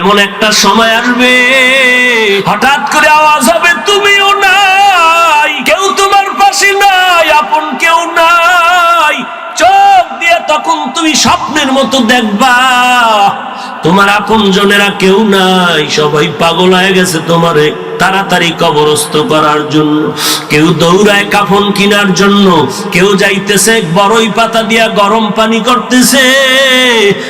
এমন একটা সময় আসবে, হঠাৎ করে আওয়াজ হবে, তুমিও নাই, কেউ তোমার পাশে নাই, আপন কেউ নাই। চোখ দিয়ে তখন তুমি স্বপ্নের মতো দেখবা, তোমার আপন জনেরা কেউ নাই, সবাই পাগল হয়ে গেছে তোমারে। তাড়াতাড়ি কবরস্থ করার জন্য। কেউ দৌড়ায় কাফন কিনার জন্য। কেউ যাইতেছে বড়ই পাতা দিয়া গরম পানি করতেছে।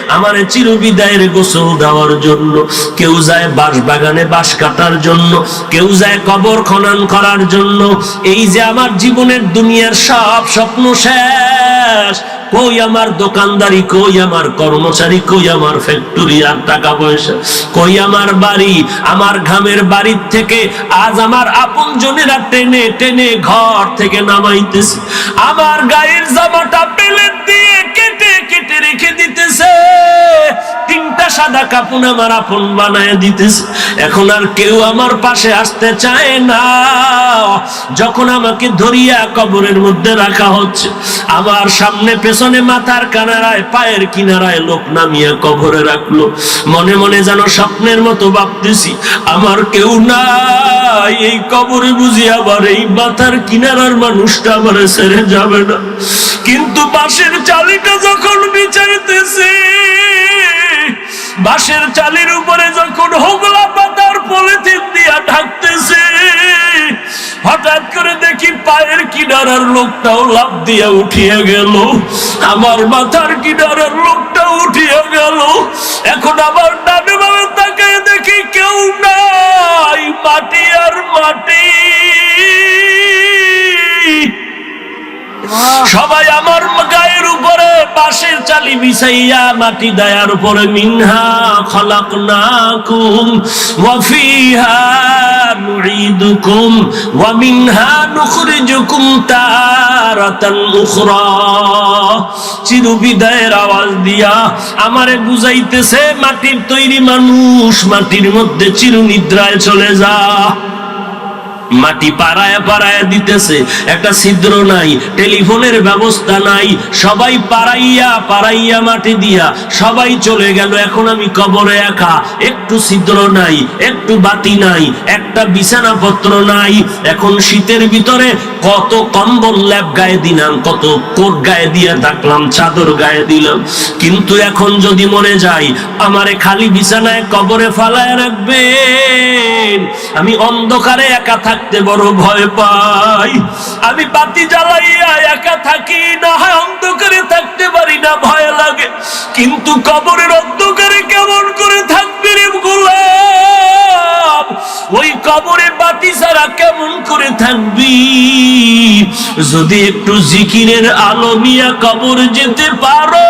আমার চিরবিদায়ের গোসল দেওয়ার জন্য। কেউ যায় বাঁশ বাগানে বাঁশ কাটার জন্য। কেউ যায় কবর খনন করার জন্য। এই যে আমার জীবনের দুনিয়ার সব স্বপ্ন শেষ। কই আমার দোকানদারি, কই আমার কর্মচারী, কই আমার ফ্যাক্টরি আর টাকা পয়সা? কই আমার বাড়ি? আমার ঘামের বাড়ির থেকে আজ আমার আপন জনেরা টেনে টেনে ঘর থেকে নামাইতেছে। আমার গায়ের জামাটা পেলেন দিয়ে কেটে কেটে রেখে দিতেছে। তিনটা সাদা কাপুন আমার আপন বানায় দিতেছে। এখন আর কেউ আমার পাশে আসতে চায় না। যখন আমাকে ধরিয়া কবরের মধ্যে রাখা হচ্ছে, আমার সামনে পেছনে মাথার কানারায়, পায়ের কিনারায় লোক নামিয়া কবরে রাখল। মনে মনে যেন স্বপ্নের মতো ভাবতেছি, আমার কেউ নাই এই কবরে বুঝি আবার এই মাথার কিনারার মানুষটা আমার ছেড়ে যাবে না। কিন্তু বাঁশের চালিটা যখন বিচাইতেছি বাঁশের চালির উপরে যখন হোগলা পাতার পলিথিন দিয়া ঢাকতেছে, হঠাৎ করে দেখি পায়ের কিনারার লোকটাও লাভ দিয়া উঠিয়া গেল। আমার মাথার কিনারার লোকটাও উঠিয়া গেল। এখন আবার সবাই আমার গায়ের উপরে বাঁশের চালি বিছাইয়া মাটি দায়ার উপরে, মিনহা খলাক নাকুম ওয়াফিহা নুঈদুকুম ওয়া মিনহা নুখরিজুকুম তারাতান উখরা। চিরবিদায়ের আওয়াজ দিয়া আমারে বুঝাইতেছে, মাটির তৈরি মানুষ, মাটির মধ্যে চিরনিদ্রায় চলে যা। মাটি পাড়ায় পাড়ায় দিতেছে। একটা ছিদ্র নাই, টেলিফোনের ব্যবস্থা নাই। সবাই পাড়াইয়া পাড়াইয়া মাটি দিয়া সবাই চলে গেল। এখন আমি কবরে একা। একটু ছিদ্র নাই, একটু বাতি নাই, একটা বিছানাপত্র নাই। এখন শীতের ভিতরে কত কম্বল ল্যাপ গায়ে দিলাম, কত কোট গায়ে দিয়ে থাকলাম চাদর গায়ে দিলাম। কিন্তু এখন যদি মনে যাই, আমারে খালি বিছানায় কবরে ফালায় রাখবেন। আমি অন্ধকারে একা থাকতে বড় ভয় পাই। আমি বাতি জ্বালাইয়া একা থাকি না, হয় অন্ধকারে থাকতে পারি না, ভয় লাগে। কিন্তু কবরের অন্ধকারে কেমন করে থাকবি রে ওই কবরে বাতি ছাড়া কেমন করে থাকবি? যদি একটু জিকিরের আলো নিয়ে কবর যেতে পারো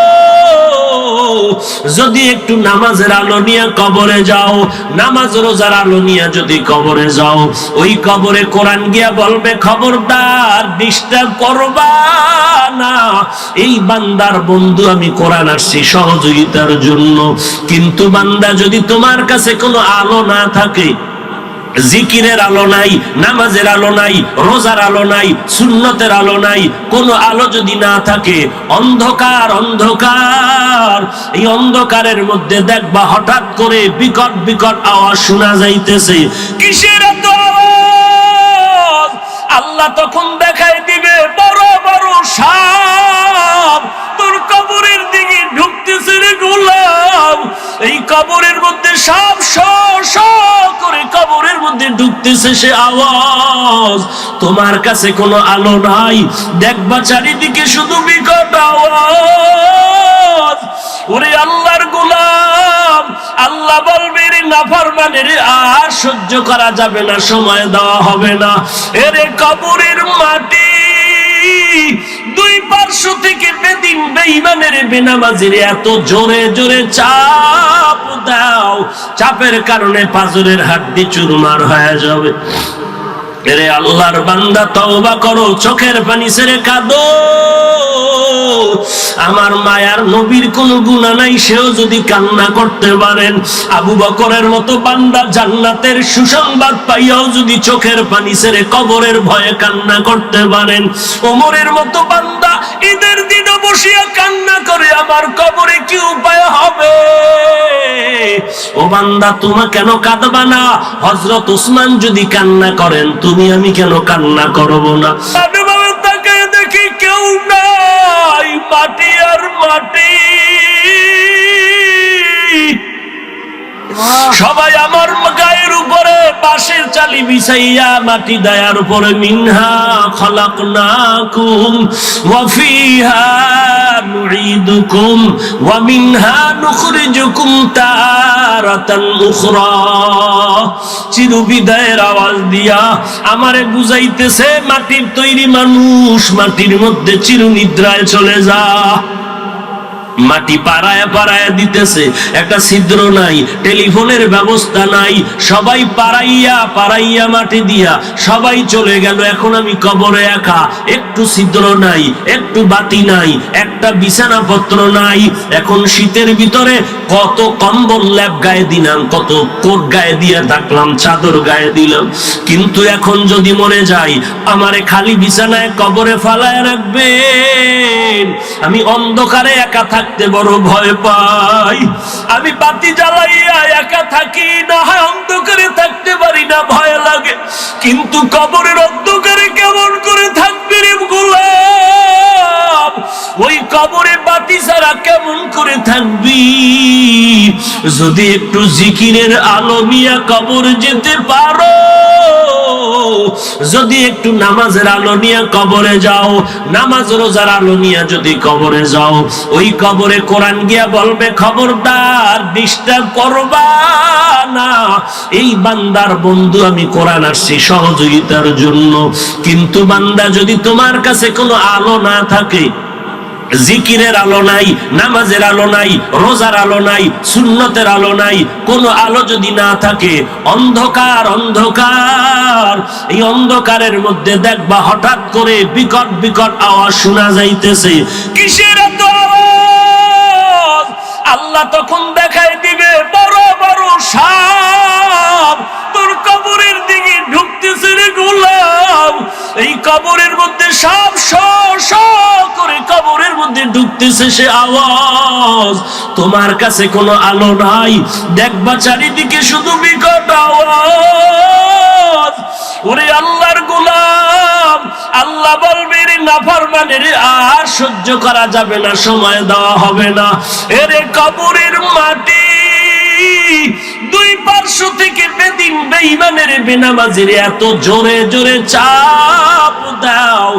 যদি একটু নামাজের আলো নিয়ে কবরে যাও, নামাজ রোজার আলো নিয়ে যদি কবরে যাও, ওই কবরে কোরআন গিয়া বলবে, খবরদার, ডিস্টার্ব করবা না। এই বান্দার বন্ধু আমি কোরআন আসছি সহযোগিতার জন্য। কিন্তু বান্দা যদি তোমার কাছে কোনো আলো না থাকে জিকিরের আলো নাই, নামাজের আলো নাই, রোজার আলো নাই, সুন্নতের আলো নাই, কোনো আলো যদি না থাকে, অন্ধকার অন্ধকার, এই অন্ধকারের মধ্যে দেখবা হঠাৎ করে বিকট বিকট আওয়াজ শোনা যাইতেছে। কিসের এত আওয়াজ? আল্লাহ তখন দেখাই দিবে, বড় বড় সাপ, তোর কবরের দিকে ঢুকতেছে রে গোলাম। এই কবরের মধ্যে সাপ, শ কবরের মধ্যে ঢুকতেছে সে আওয়াজ। তোমার কাছে কোনো আলো নাই। দেখবা চারিদিকে শুধু বিকট আওয়াজ। ওরে আল্লাহর গোলাম, আল্লাহ বলবে রে নাফরমানের আর সহ্য করা যাবে না, সময় দেওয়া হবে না। এরে কবরের মাটি দুই পার্শ্ব থেকে বেদিন বেঈমানের বেনামাজির এত জোরে জোরে চাপ দাও। চাপের কারণে পাজরের হাড্ডি চুরমার হয়ে যাবে। এরে আল্লাহর বান্দা তওবা করো, চোখের পানি ছেড়ে কাঁদো। আমার মায়ার নবীর কোনো গুণা নাই, সেও যদি কান্না করতে পারেন। আবু বকরের মতো বান্দা জান্নাতের সুসংবাদ পাইয়াও যদি চোখের পানি ছেড়ে কবরের ভয়ে কান্না করতে পারেন। ওমরের মতো বান্দা ঈদের দিন বসিয়া কান্না করে, আমার কবরে কি উপায় হবে? ও বান্দা তোমা কেন কাঁদবা না? হজরত উসমান যদি কান্না করেন তুমি আমি কেন কান্না করব না? তাকে দেখি কেউ নাই মাটি আর মাটি। সবাই আমার গায়ের উপরে বাঁশের চালি বিছাইয়া মাটি দায়ার উপরে মিনহা খলাকনাকুম ওয়া ফিহা নুঈদুকুম ومنها نخرجكم تارة أخرى। চির বিদায়ের আওয়াজ দিয়া আমারে বুঝাইতেছে, মাটির তৈরি মানুষ মাটির মধ্যে চিরনিদ্রায় চলে যা। মাটি পাড়ায় পাড়ায় দিতেছে। একটা ছিদ্র নাই, টেলিফোনের ব্যবস্থা নাই। সবাই পাড়াইয়া পাড়াইয়া মাটি দিয়া সবাই চলে গেল। এখন আমি কবরে একা। একটু ছিদ্র নাই, একটু বাতি নাই, একটা বিছানাপত্র নাই। এখন শীতের ভিতরে কত কম্বল ল্যাপ গায়ে দিলাম, কত কোট গায়ে দিয়ে থাকলাম, চাদর গায়ে দিলাম। কিন্তু এখন যদি মনে যাই, আমারে খালি বিছানায় কবরে ফালায় রাখবেন আমি অন্ধকারে একা থাকতে বড় ভয় পাই। আমি বাতি জ্বালাইয়া একা থাকি, না হয় অন্ধকারে থাকতে পারি না, ভয় লাগে। কিন্তু কবরের অন্ধকারে কেমন করে থাকবে রে ওই কবরে বাতি ছাড়া কেমন করে থাকবি? যদি একটু জিকিরের আলো নিয়ে কবর যেতে পারো, যদি একটু নামাজের আলো নিয়ে কবরে যাও, নামাজ রোজার আলো নিয়ে যদি কবরে যাও, ওই কবরে কোরআন গিয়া বলবে, খবরদার ডিস্টার্ব করবা না। এই বান্দার বন্ধু, আমি কোরআন আসছি সহযোগিতার জন্য। কিন্তু বান্দা যদি তোমার কাছে কোনো আলো না থাকে জিকিরের আলো নাই, নামাজের আলো নাই, রোজার আলো নাই, সুন্নতের আলো নাই, কোনো আলো যদি না থাকে, অন্ধকার অন্ধকার। এই অন্ধকারের মধ্যে দেখবা হঠাৎ করে বিকট বিকট আওয়াজ শোনা যাইতেছে। কিসের আওয়াজ? আল্লাহ তখন দেখাই দিবে, বড় বড় সাপ। তোর কবরের দিকে ঢুকতেছে রে গোলাম এই কবরের মধ্যে মধ্যে ঢুকতেছে সে আওয়াজ। তোমার কাছে কোনো আলো নাই। দেখবা চারিদিকে শুধু বিকট আওয়াজ। ওরে আল্লাহর গোলাম, আল্লাহ বলবে নাফরমানের আর সহ্য করা যাবে না, সময় দেওয়া হবে না। এরে কবরের মাটি, দুই পার্শ্ব থেকে বেদিন বেইমানের বেনামাজির এত জোরে জোরে চাপ দাও।